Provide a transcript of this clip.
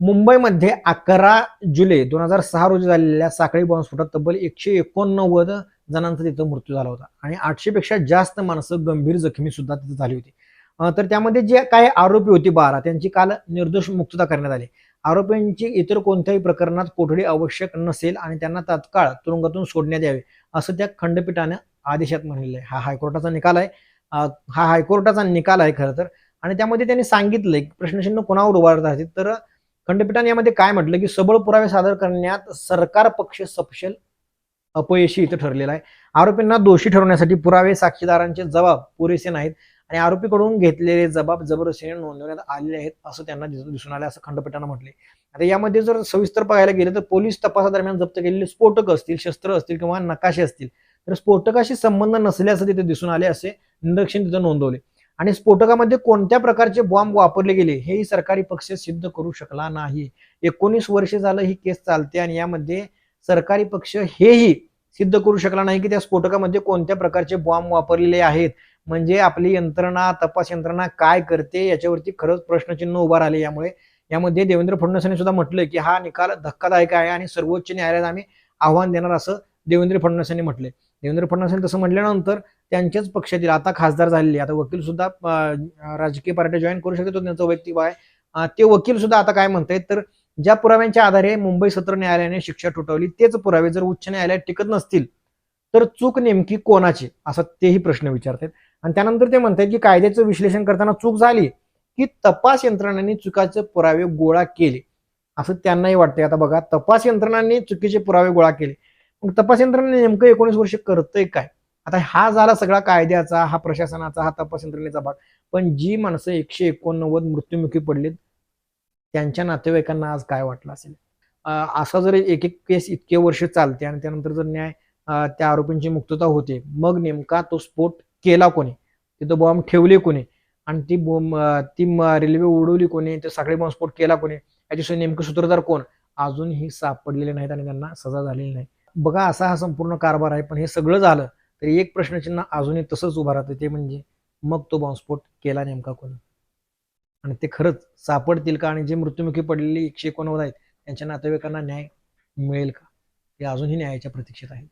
मुंबईमध्ये अकरा जुलै दोन हजार सहा रोजी झालेल्या साखळी बॉम्बस्फोटात तब्बल एकशे एकोणनव्वद जणांचा तिथं मृत्यू झाला होता आणि आठशेपेक्षा जास्त माणसं गंभीर जखमी सुद्धा तिथे झाली होती. तर त्यामध्ये जे काही आरोपी होते बारा त्यांची काल निर्दोष मुक्तता करण्यात आली. आरोपींची इतर कोणत्याही प्रकरणात कोठडी आवश्यक नसेल आणि त्यांना तात्काळ तुरुंगातून सोडण्यात यावे असं त्या खंडपीठानं आदेशात म्हणलेलं आहे. हा हायकोर्टाचा निकाल आहे. हा हायकोर्टाचा निकाल आहे खरं तर. आणि त्यामध्ये त्यांनी सांगितलंय प्रश्नचिन्ह कोणावर उभारत आहेत? तर खंडपीठाने यामध्ये काय म्हटलं की सबळ पुरावे सादर करण्यात सरकार पक्ष सपशल अपयशी इथं ठरलेला आहे. आरोपींना दोषी ठरवण्यासाठी पुरावे साक्षीदारांचे जबाब पुरेसे नाहीत आणि आरोपीकडून घेतलेले जबाब जबरदस्तीने नोंदवण्यात आलेले आहेत असं त्यांना दिसून आलं असं खंडपीठानं म्हटले आता यामध्ये जर सविस्तर पाहायला गेलं तर पोलीस तपासादरम्यान जप्त केलेले स्फोटक असतील शस्त्र असतील किंवा नकाशे असतील तर स्फोटकाशी संबंध नसल्याचं तिथे दिसून आले असे निरीक्षण तिथं नोंदवले. आणि स्फोटकामध्ये कोणत्या प्रकारचे बॉम्ब वापरले गेले हेही सरकारी पक्ष सिद्ध करू शकला नाही. एकोणीस वर्ष झालं ही केस चालते आणि यामध्ये सरकारी पक्ष हेही सिद्ध करू शकला नाही की त्या स्फोटकामध्ये कोणत्या प्रकारचे बॉम्ब वापरलेले आहेत. म्हणजे आपली यंत्रणा तपास यंत्रणा काय करते याच्यावरती खरंच प्रश्नचिन्ह उभा राहिले. यामुळे यामध्ये देवेंद्र फडणवीसांनी सुद्धा म्हटलं की हा निकाल धक्कादायक आहे आणि सर्वोच्च न्यायालयात आम्ही आव्हान देणार असं देवेंद्र फडणवीसांनी म्हटले देवेंद्र फडणवीसांनी तसं म्हटल्यानंतर त्यांच्याच पक्षातील आता खासदार झालेले. आता वकील सुद्धा राजकीय पार्टी जॉईन करू शकतो त्यांचं वैयक्तिक आहे ते वकील सुद्धा आता काय म्हणतायत तर ज्या पुराव्यांच्या आधारे मुंबई सत्र न्यायालयाने शिक्षा ठोठावली तेच पुरावे जर उच्च न्यायालयात टिकत नसतील तर चूक नेमकी कोणाची? असा तेही प्रश्न विचारतात आणि त्यानंतर ते म्हणतात की कायद्याचं विश्लेषण करताना चूक झाली की तपास यंत्रणांनी चुकाचे पुरावे गोळा केले. असं त्यांनाही वाटतंय. आता बघा तपास यंत्रणांनी चुकीचे पुरावे गोळा केले. मग तपास यंत्रणा नेमकं एकोणीस वर्ष करतंय काय? आता हा झाला सगळा कायद्याचा हा प्रशासनाचा हा तपास यंत्रणेचा भाग. पण जी माणसं एकशे एकोणनव्वद मृत्युमुखी पडलीत त्यांच्या नातेवाईकांना आज काय वाटलं असेल? असा जर एक एक केस इतके वर्ष चालते आणि त्यानंतर जर न्याय त्या आरोपींची मुक्तता होते मग नेमका तो स्फोट केला कोणी? तिथं बॉम्ब ठेवले कोणी? आणि ती बॉम्ब ती रेल्वे उडवली कोणी? ते साखळी बॉम्ब स्फोट केला कोणी? याच्याशिवाय नेमकं सूत्रधार कोण? अजूनही सापडलेले नाहीत आणि त्यांना सजा झालेली नाही. बघा असा हा संपूर्ण कारभार आहे पण हे सगळं झालं तरी एक प्रश्नचिन्ह अजूनही तसंच उभं राहतं ते म्हणजे मग तो बॉम्बस्फोट केला नेमका कोण? आणि ते खरंच सापडतील का? आणि जे मृत्युमुखी पडलेले एकशे एकोणवद आहेत त्यांच्या नातेवाईकांना न्याय मिळेल का? ते अजूनही न्यायाच्या प्रतीक्षेत आहेत